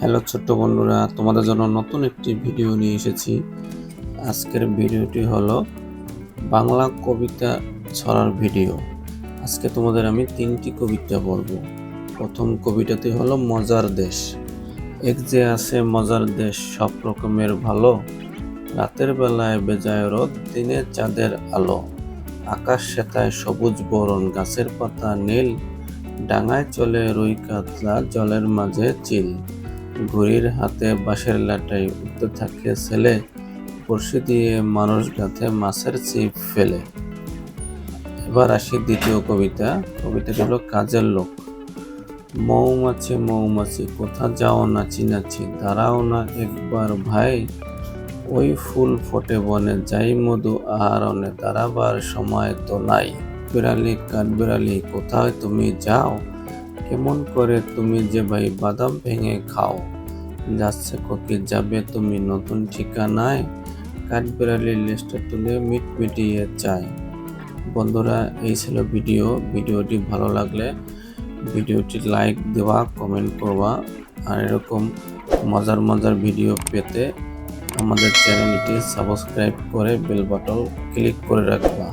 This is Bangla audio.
হ্যালো ছোট্ট বন্ধুরা, তোমাদের জন্য নতুন একটি ভিডিও নিয়ে এসেছি। আজকের ভিডিওটি হলো বাংলা কবিতা ছড়ার ভিডিও। আজকে তোমাদের আমি তিনটি কবিতা বলব। প্রথম কবিতাটি হলো মজার দেশ। এক যে আছে মজার দেশ, সব রকমের ভালো। রাতের বেলায় বেজায় রোদ, দিনে চাঁদের আলো। আকাশ সেতায় সবুজ বরণ, গাছের পাতা নীল। ডাঙায় চলে রুই কাতলা, জলের মাঝে চিল। ঘড়ির হাতে বাঁশের লাটাই উঠতে থাকে ছেলে। বড়শি দিয়ে মানুষ গাথে মাছের চিপ ফেলে। এবার আসি দ্বিতীয় কবিতা। কবিতাটি হলো কাজের লোক। মৌমাছি মৌমাছি, কোথা যাও নাচি নাচি দাঁড়াও না একবার ভাই। ওই ফুল ফোটে বনে, যাই মধু আহরণে, দাঁড়াবার সময় তো নাই। বিড়ালি কাঠ বিড়ালি কোথায় তুমি যাও? কেমন করে তুমি যে ভাই বাদাম ভেঙে খাও? যাচ্ছে কোকে যাবে তুমি নতুন ঠিকানায়? কাঠবিড়ালির লিস্টটা তুলে মিট মিটিয়ে চাই বন্ধুরা, এই ছিল ভিডিও। ভিডিওটি ভালো লাগলে ভিডিওটি লাইক দেওয়া, কমেন্ট করবা। আর এরকম মজার মজার ভিডিও পেতে আমাদের চ্যানেলটি সাবস্ক্রাইব করে বেল বাটন ক্লিক করে রাখবা।